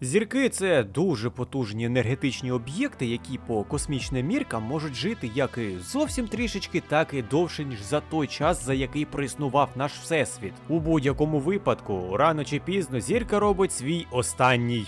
Зірки це дуже потужні енергетичні об'єкти, які по космічним міркам можуть жити як і зовсім трішечки, так і довше, ніж за той час, за який проіснував наш всесвіт. У будь-якому випадку, рано чи пізно зірка робить свій останній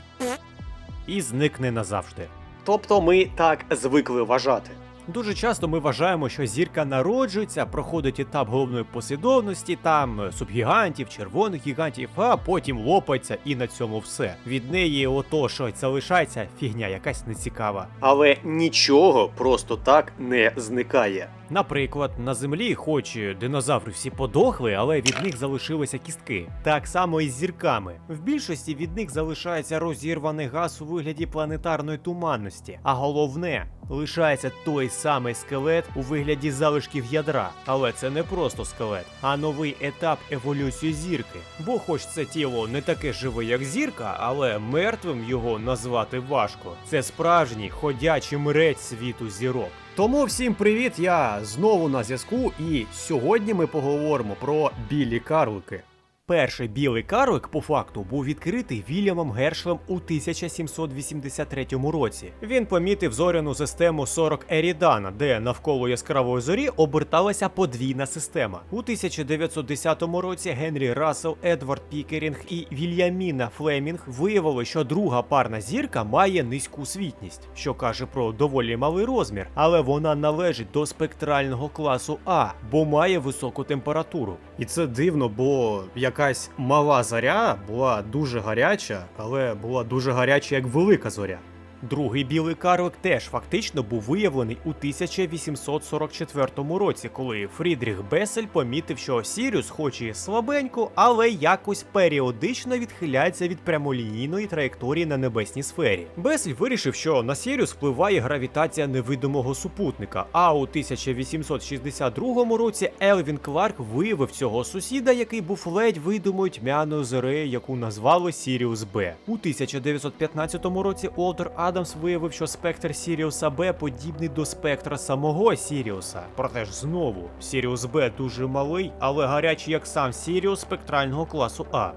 і зникне назавжди. Тобто ми так звикли вважати. Дуже часто ми вважаємо, що зірка народжується, проходить етап головної послідовності, там е, субгігантів, червоних гігантів, а потім лопається і на цьому все. Від неї ото, що залишається, фігня якась нецікава. Але нічого просто так не зникає. Наприклад, на землі, хоч динозаври всі подохли, але від них залишилися кістки. Так само і з зірками. В більшості від них залишається розірваний газ у вигляді планетарної туманності. А головне, лишається той самий скелет у вигляді залишків ядра. Але це не просто скелет, а новий етап еволюції зірки. Бо, хоч це тіло не таке живе, як зірка, але мертвим його назвати важко. Це справжній ходячий мрець світу зірок. Тому всім привіт! Я знову на зв'язку, і сьогодні ми поговоримо про білі карлики. Перший білий карлик, по факту, був відкритий Вільямом Гершлем у 1783 році. Він помітив зоряну систему 40 Ерідана, де навколо яскравої зорі оберталася подвійна система. У 1910 році Генрі Рассел, Едвард Пікерінг і Вільяміна Флемінг виявили, що друга парна зірка має низьку світність, що каже про доволі малий розмір, але вона належить до спектрального класу А, бо має високу температуру. І це дивно, бо якась мала зоря була дуже гаряча, але була дуже гаряча як велика зоря. Другий білий карлик теж фактично був виявлений у 1844 році, коли Фрідріх Бесель помітив, що Сіріус, хоч і слабенько, але якось періодично відхиляється від прямолінійної траєкторії на небесній сфері. Бесель вирішив, що на Сіріус впливає гравітація невидимого супутника. А у 1862 році Елвін Кларк виявив цього сусіда, який був ледь видимою тьмяною зорею, яку назвали Сіріус Б. У 1915 році Олдер Адамс виявив, що спектр Сіріуса Б подібний до спектра самого Сіріуса. Проте ж знову Сіріус Б дуже малий, але гарячий як сам Сіріус спектрального класу А.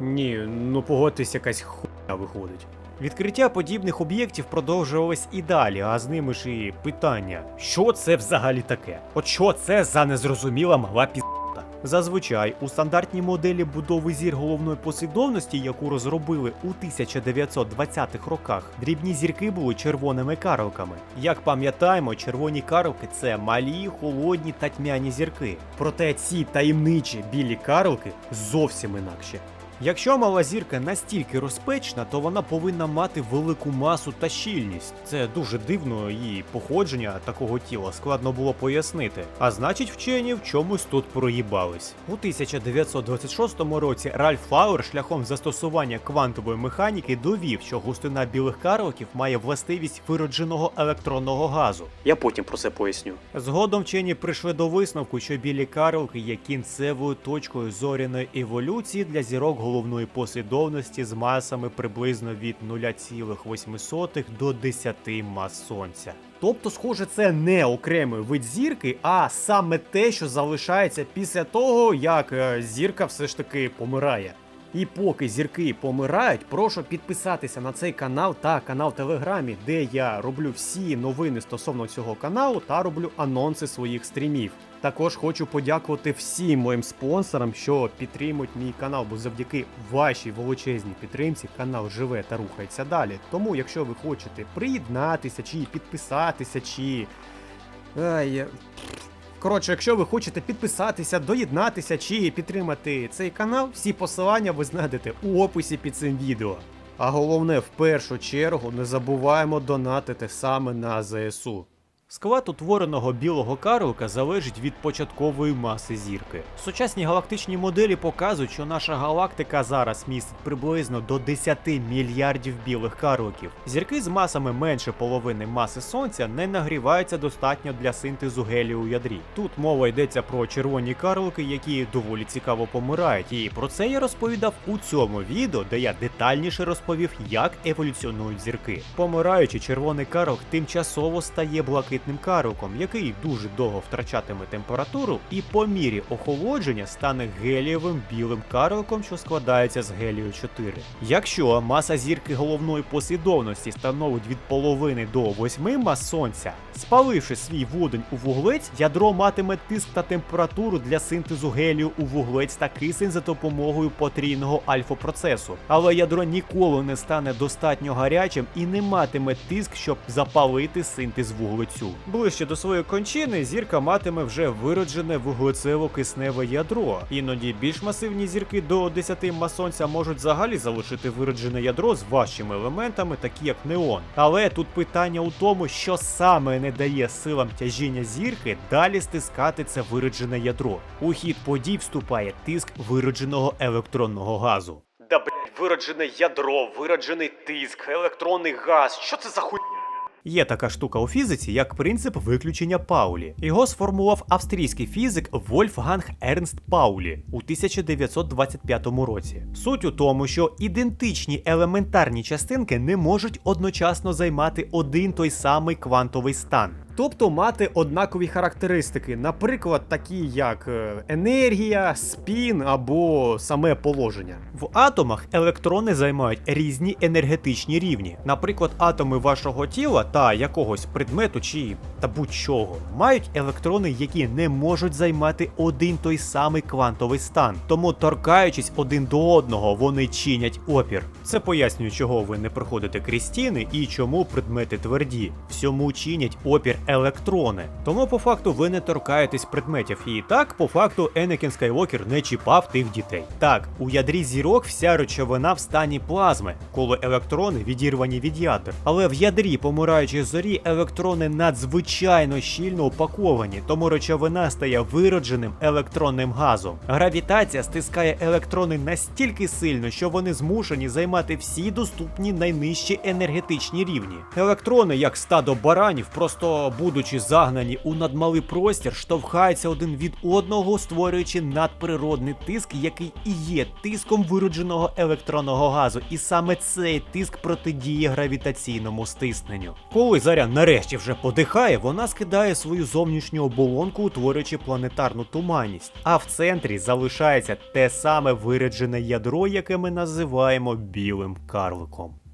Ні, ну погодьтесь, якась хуйня виходить. Відкриття подібних об'єктів продовжувалось і далі, а з ними ж і питання: що це взагалі таке? От що це за незрозуміла мала пізда? Зазвичай у стандартній моделі будови зір головної послідовності, яку розробили у 1920-х роках, дрібні зірки були червоними карликами. Як пам'ятаємо, червоні карлики це малі, холодні та тьмяні зірки. Проте ці таємничі білі карлики зовсім інакші. Якщо мала зірка настільки розпечна, то вона повинна мати велику масу та щільність. Це дуже дивно, і походження такого тіла складно було пояснити. А значить, вчені в чомусь тут проїбались. У 1926 році Ральф Фауер шляхом застосування квантової механіки довів, що густина білих карликів має властивість виродженого електронного газу. Я потім про це поясню. Згодом вчені прийшли до висновку, що білі карлики є кінцевою точкою зоряної еволюції для зірок головної послідовності з масами приблизно від 0,8 до 10 мас сонця. Тобто, схоже, це не окремий вид зірки, а саме те, що залишається після того, як е, зірка все ж таки помирає. І поки зірки помирають, прошу підписатися на цей канал та канал Телеграмі, де я роблю всі новини стосовно цього каналу та роблю анонси своїх стрімів. Також хочу подякувати всім моїм спонсорам, що підтримують мій канал, бо завдяки вашій величезній підтримці канал живе та рухається далі. Тому, якщо ви хочете приєднатися, чи підписатися, чи. Ай, Коротше, якщо ви хочете підписатися, доєднатися чи підтримати цей канал, всі посилання ви знайдете у описі під цим відео. А головне, в першу чергу, не забуваємо донатити саме на ЗСУ. Склад утвореного білого карлика залежить від початкової маси зірки. Сучасні галактичні моделі показують, що наша галактика зараз містить приблизно до 10 мільярдів білих карликів. Зірки з масами менше половини маси сонця не нагріваються достатньо для синтезу гелію у ядрі. Тут мова йдеться про червоні карлики, які доволі цікаво помирають. І про це я розповідав у цьому відео, де я детальніше розповів, як еволюціонують зірки. Помираючи, червоний карлик тимчасово стає блакитним блакитним карликом, який дуже довго втрачатиме температуру і по мірі охолодження стане гелієвим білим карликом, що складається з гелію 4. Якщо маса зірки головної послідовності становить від половини до 8 мас сонця, спаливши свій водень у вуглець, ядро матиме тиск та температуру для синтезу гелію у вуглець та кисень за допомогою потрійного альфа-процесу. Але ядро ніколи не стане достатньо гарячим і не матиме тиск, щоб запалити синтез вуглецю. Ближче до своєї кончини зірка матиме вже вироджене вуглецево-кисневе ядро. Іноді більш масивні зірки до 10 мас сонця можуть взагалі залишити вироджене ядро з важчими елементами, такі як неон. Але тут питання у тому, що саме не дає силам тяжіння зірки далі стискати це вироджене ядро. У хід подій вступає тиск виродженого електронного газу. Да блять, вироджене ядро, вироджений тиск, електронний газ. Що це за хуйня? Є така штука у фізиці, як принцип виключення Паулі. Його сформував австрійський фізик Вольфганг Ернст Паулі у 1925 році. Суть у тому, що ідентичні елементарні частинки не можуть одночасно займати один той самий квантовий стан. Тобто мати однакові характеристики, наприклад, такі як е, енергія, спін або саме положення. В атомах електрони займають різні енергетичні рівні. Наприклад, атоми вашого тіла та якогось предмету чи та будь-чого мають електрони, які не можуть займати один той самий квантовий стан. Тому, торкаючись один до одного, вони чинять опір. Це пояснює, чого ви не проходите крізь стіни і чому предмети тверді. Всьому чинять опір електрони. Тому по факту ви не торкаєтесь предметів. І так, по факту, Енекін Скайвокер не чіпав тих дітей. Так, у ядрі зірок вся речовина в стані плазми, коли електрони відірвані від ядер. Але в ядрі помираючої зорі електрони надзвичайно щільно упаковані, тому речовина стає виродженим електронним газом. Гравітація стискає електрони настільки сильно, що вони змушені займати всі доступні найнижчі енергетичні рівні. Електрони, як стадо баранів, просто будучи загнані у надмалий простір, штовхаються один від одного, створюючи надприродний тиск, який і є тиском виродженого електронного газу. І саме цей тиск протидіє гравітаційному стисненню. Коли заря нарешті вже подихає, вона скидає свою зовнішню оболонку, утворюючи планетарну туманність. А в центрі залишається те саме вироджене ядро, яке ми називаємо білим карликом.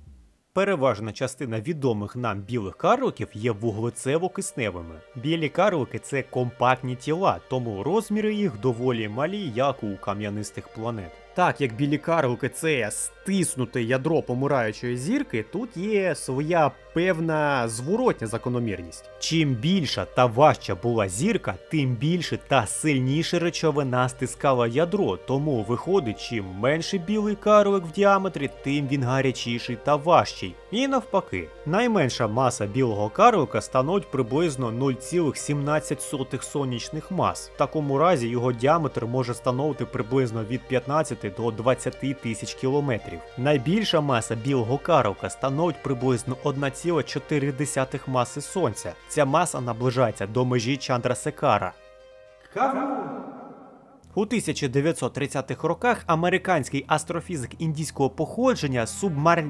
Переважна частина відомих нам білих карликів є вуглецево-кисневими. Білі карлики це компактні тіла, тому розміри їх доволі малі, як у кам'янистих планет. Так як білі карлики це стиснуте ядро помираючої зірки, тут є своя певна зворотня закономірність. Чим більша та важча була зірка, тим більше та сильніше речовина стискала ядро, тому виходить, чим менший білий карлик в діаметрі, тим він гарячіший та важчий. І навпаки, найменша маса білого карлика становить приблизно 0,17 сонячних мас. В такому разі його діаметр може становити приблизно від 15 до 20 тисяч кілометрів. Найбільша маса білого каровка становить приблизно 1,4 маси сонця. Ця маса наближається до межі Чандрасекара. У 1930-х роках американський астрофізик індійського походження Субмар...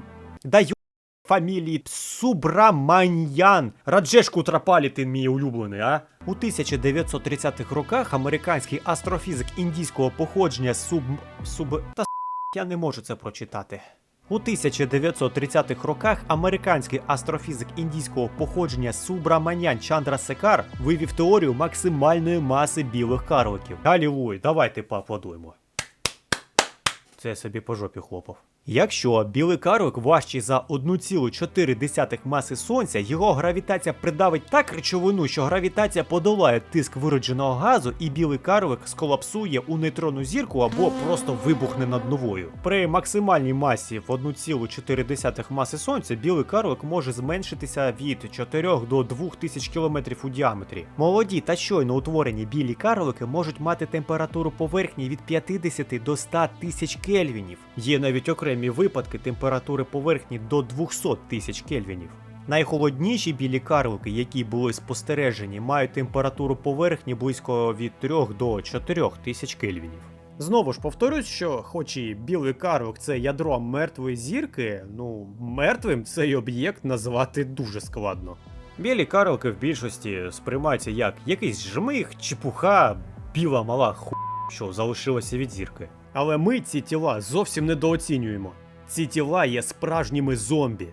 Фамілії Субраманьян. Раджеш Кутрапалі, ти мій улюблений, а? У 1930-х роках американський астрофізик індійського походження Суб... Суб... Та я не можу це прочитати. У 1930-х роках американський астрофізик індійського походження Субраманян Чандра Секар вивів теорію максимальної маси білих карликів. Алілуй, давайте поаплодуємо. Це я собі по жопі хлопав. Якщо білий карлик важчий за 1,4 маси сонця, його гравітація придавить так речовину, що гравітація подолає тиск виродженого газу, і білий карлик сколапсує у нейтронну зірку або просто вибухне над новою. При максимальній масі в 1,4 маси сонця білий карлик може зменшитися від 4 до 2000 км у діаметрі. Молоді та щойно утворені білі карлики можуть мати температуру поверхні від 50 до 100 тисяч кельвінів. Є навіть окремі випадки температури поверхні до 200 тисяч кельвінів. Найхолодніші білі карлики, які були спостережені, мають температуру поверхні близько від 3 до 4 тисяч кельвінів. Знову ж повторюсь, що хоч і білий карлик це ядро мертвої зірки, ну мертвим цей об'єкт назвати дуже складно. Білі карлики в більшості сприймаються як якийсь жмих, чепуха, біла мала ху, що залишилося від зірки. Але ми ці тіла зовсім недооцінюємо. Ці тіла є справжніми зомбі.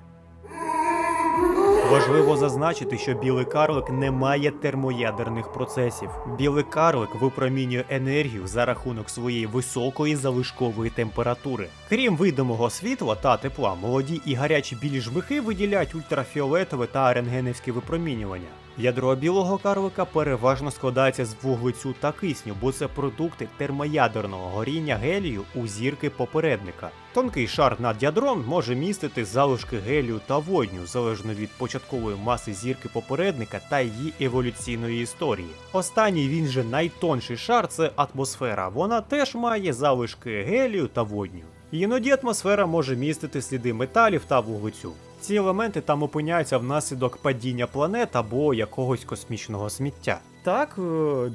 Важливо зазначити, що білий карлик не має термоядерних процесів. Білий карлик випромінює енергію за рахунок своєї високої залишкової температури. Крім видимого світла та тепла, молоді і гарячі білі жмихи виділяють ультрафіолетове та рентгенівське випромінювання. Ядро білого карлика переважно складається з вуглецю та кисню, бо це продукти термоядерного горіння гелію у зірки попередника. Тонкий шар над ядром може містити залишки гелію та водню, залежно від початкової маси зірки попередника та її еволюційної історії. Останній він же найтонший шар це атмосфера. Вона теж має залишки гелію та водню. Іноді атмосфера може містити сліди металів та вуглецю. Ці елементи там опиняються внаслідок падіння планет або якогось космічного сміття. Так, е,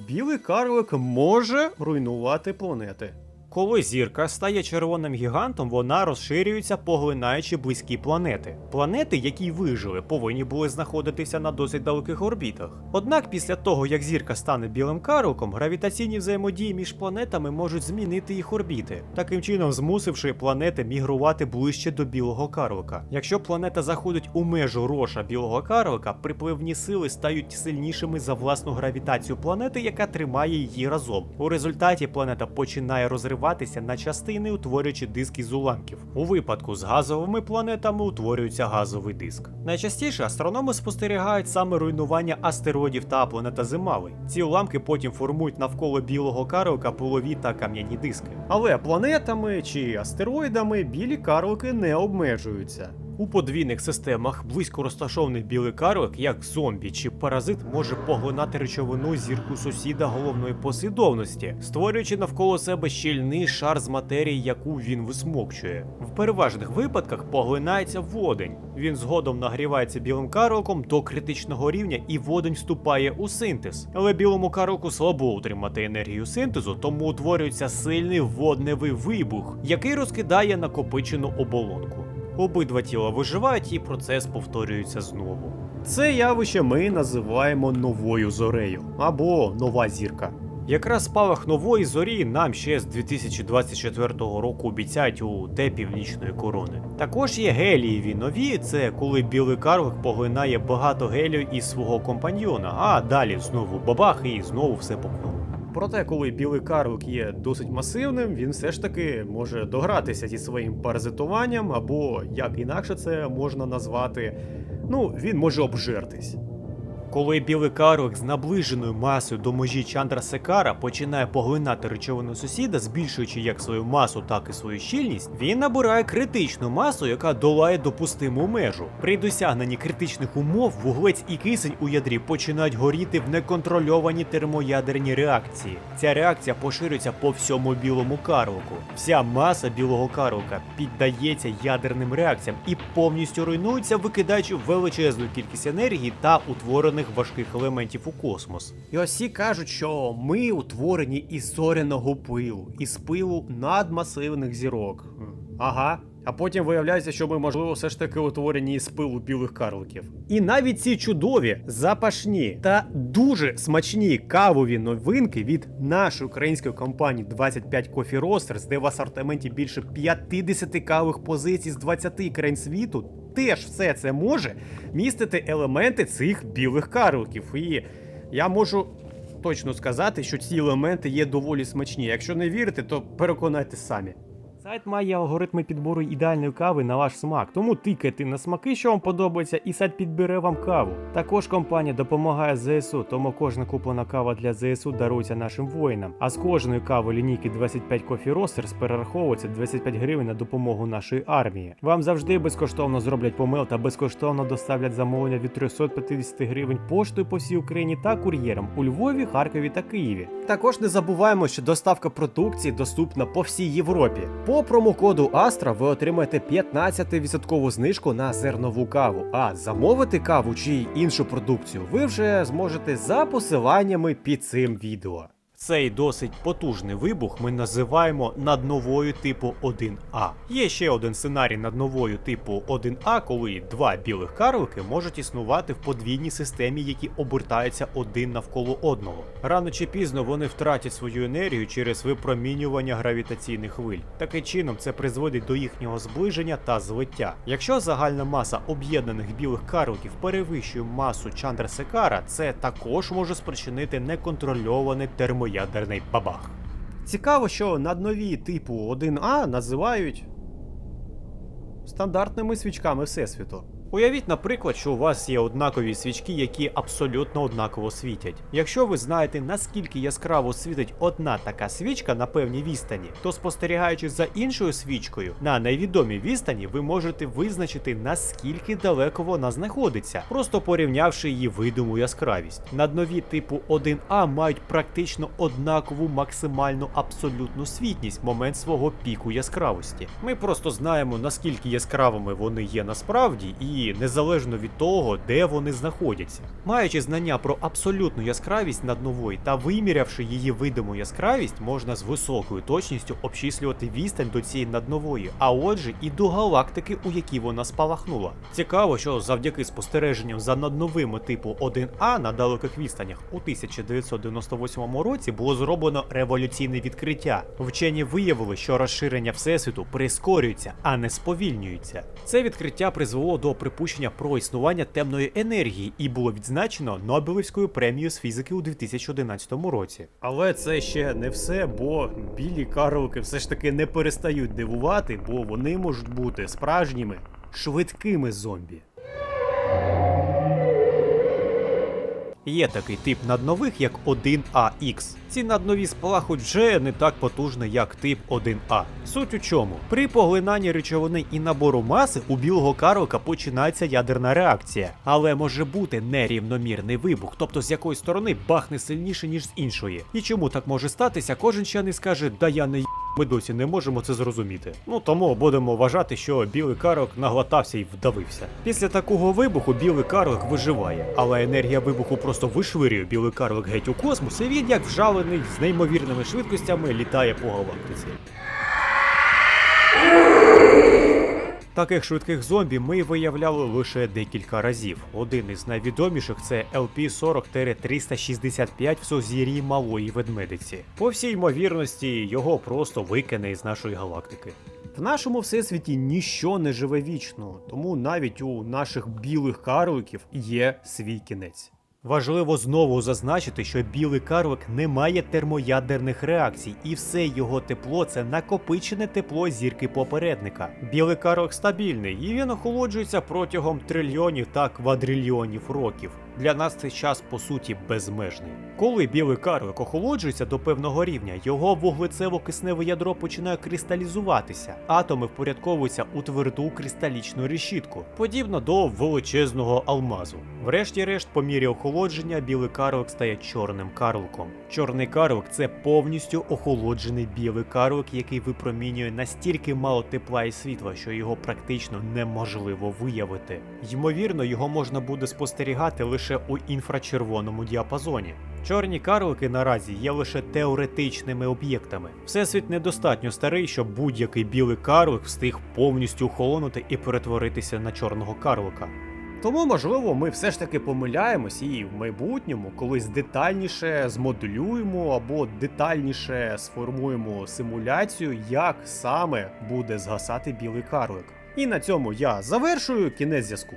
білий карлик може руйнувати планети. Коли зірка стає червоним гігантом, вона розширюється, поглинаючи близькі планети. Планети, які вижили, повинні були знаходитися на досить далеких орбітах. Однак, після того, як зірка стане білим карликом, гравітаційні взаємодії між планетами можуть змінити їх орбіти, таким чином змусивши планети мігрувати ближче до білого карлика. Якщо планета заходить у межу роша білого карлика, припливні сили стають сильнішими за власну гравітацію планети, яка тримає її разом. У результаті планета починає розриватися на частини, утворюючи диски з уламків. У випадку з газовими планетами утворюється газовий диск. Найчастіше астрономи спостерігають саме руйнування астероїдів та планетоземалей. Ці уламки потім формують навколо білого карлика полові та кам'яні диски. Але планетами чи астероїдами білі карлики не обмежуються. У подвійних системах близько розташований білий карлик, як зомбі чи паразит, може поглинати речовину зірку сусіда головної послідовності, створюючи навколо себе щільний шар з матерії, яку він висмокчує. В переважних випадках поглинається водень. Він згодом нагрівається білим карликом до критичного рівня, і водень вступає у синтез. Але білому карлику слабо утримати енергію синтезу, тому утворюється сильний водневий вибух, який розкидає накопичену оболонку. Обидва тіла виживають і процес повторюється знову. Це явище ми називаємо новою зорею або нова зірка. Якраз спалах нової зорі нам ще з 2024 року обіцяють у те північної корони. Також є гелієві нові, це коли білий карлик поглинає багато гелію із свого компаньйона, а далі знову бабах і знову все по кругу. Проте, коли білий карлик є досить масивним, він все ж таки може догратися зі своїм паразитуванням, або як інакше це можна назвати, ну, він може обжертись. Коли білий карлик з наближеною масою до межі Чандра Секара починає поглинати речовину сусіда, збільшуючи як свою масу, так і свою щільність, він набирає критичну масу, яка долає допустиму межу. При досягненні критичних умов вуглець і кисень у ядрі починають горіти в неконтрольовані термоядерні реакції. Ця реакція поширюється по всьому білому карлику. Вся маса білого карлика піддається ядерним реакціям і повністю руйнується, викидаючи величезну кількість енергії та утворених важких елементів у космос. І ось всі кажуть, що ми утворені із зоряного пилу, із пилу надмасивних зірок. Ага. А потім виявляється, що ми, можливо, все ж таки утворені із пилу білих карликів. І навіть ці чудові, запашні та дуже смачні кавові новинки від нашої української компанії 25 Coffee Roasters, де в асортименті більше 50 кавових позицій з 20 країн світу, теж все це може містити елементи цих білих карликів. І я можу точно сказати, що ці елементи є доволі смачні. Якщо не вірите, то переконайтесь самі. Сайт має алгоритми підбору ідеальної кави на ваш смак, тому тикайте на смаки, що вам подобається, і сайт підбере вам каву. Також компанія допомагає ЗСУ, тому кожна куплена кава для ЗСУ дарується нашим воїнам. А з кожної кави лінійки 25 Coffee Roasters перераховується 25 гривень на допомогу нашої армії. Вам завжди безкоштовно зроблять помил та безкоштовно доставлять замовлення від 350 гривень поштою по всій Україні та кур'єром у Львові, Харкові та Києві. Також не забуваємо, що доставка продукції доступна по всій Європі. По промокоду Astra ви отримаєте 15% знижку на зернову каву. А замовити каву чи іншу продукцію ви вже зможете за посиланнями під цим відео. Цей досить потужний вибух ми називаємо надновою типу 1А. Є ще один сценарій надновою типу 1А, коли два білих карлики можуть існувати в подвійній системі, які обертаються один навколо одного. Рано чи пізно вони втратять свою енергію через випромінювання гравітаційних хвиль. Таким чином це призводить до їхнього зближення та злиття. Якщо загальна маса об'єднаних білих карликів перевищує масу Чандрасекара, це також може спричинити неконтрольований термоядерний бабах. Цікаво, що наднові типу 1А називають стандартними свічками Всесвіту. Уявіть, наприклад, що у вас є однакові свічки, які абсолютно однаково світять. Якщо ви знаєте, наскільки яскраво світить одна така свічка на певній відстані, то спостерігаючи за іншою свічкою на невідомій відстані, ви можете визначити наскільки далеко вона знаходиться, просто порівнявши її видиму яскравість. Наднові типу 1А мають практично однакову максимальну абсолютну світність момент свого піку яскравості. Ми просто знаємо наскільки яскравими вони є насправді, і незалежно від того, де вони знаходяться. Маючи знання про абсолютну яскравість наднової та вимірявши її видиму яскравість, можна з високою точністю обчислювати відстань до цієї наднової, а отже, і до галактики, у якій вона спалахнула. Цікаво, що завдяки спостереженням за надновими типу 1А на далеких відстанях у 1998 році було зроблено революційне відкриття. Вчені виявили, що розширення всесвіту прискорюється, а не сповільнюється. Це відкриття призвело до припущення про існування темної енергії і було відзначено Нобелівською премією з фізики у 2011 році. Але це ще не все, бо білі карлики все ж таки не перестають дивувати, бо вони можуть бути справжніми швидкими зомбі. Є такий тип наднових, як 1AX. Ці наднові спалахують вже не так потужно, як тип 1А. Суть у чому? При поглинанні речовини і набору маси у білого карлика починається ядерна реакція, але може бути нерівномірний вибух, тобто з якої сторони бахне сильніше, ніж з іншої. І чому так може статися, кожен ще не скаже, да я не ми досі не можемо це зрозуміти. Ну тому будемо вважати, що білий карлик наглотався і вдавився. Після такого вибуху білий карлик виживає, але енергія вибуху просто вишвирює білий карлик геть у космос, і він, як вжалений, з неймовірними швидкостями літає по галактиці. Таких швидких зомбі ми виявляли лише декілька разів. Один із найвідоміших це LP-40-365 в сузір'ї малої ведмедиці. По всій ймовірності, його просто викине із нашої галактики. В нашому всесвіті ніщо не живе вічно, тому навіть у наших білих карликів є свій кінець. Важливо знову зазначити, що білий карлик не має термоядерних реакцій, і все його тепло це накопичене тепло зірки попередника. Білий карлик стабільний, і він охолоджується протягом трильйонів та квадрильйонів років. Для нас цей час по суті безмежний. Коли білий карлик охолоджується до певного рівня, його вуглецево-кисневе ядро починає кристалізуватися. Атоми впорядковуються у тверду кристалічну решітку, подібно до величезного алмазу. Врешті-решт, по мірі охолодження, білий карлик стає чорним карликом. Чорний карлик це повністю охолоджений білий карлик, який випромінює настільки мало тепла і світла, що його практично неможливо виявити. Ймовірно, його можна буде спостерігати лише у інфрачервоному діапазоні. Чорні карлики наразі є лише теоретичними об'єктами. Всесвіт недостатньо старий, щоб будь-який білий карлик встиг повністю охолонути і перетворитися на чорного карлика. Тому, можливо, ми все ж таки помиляємось і в майбутньому колись детальніше змоделюємо або детальніше сформуємо симуляцію, як саме буде згасати білий карлик. І на цьому я завершую кінець зв'язку.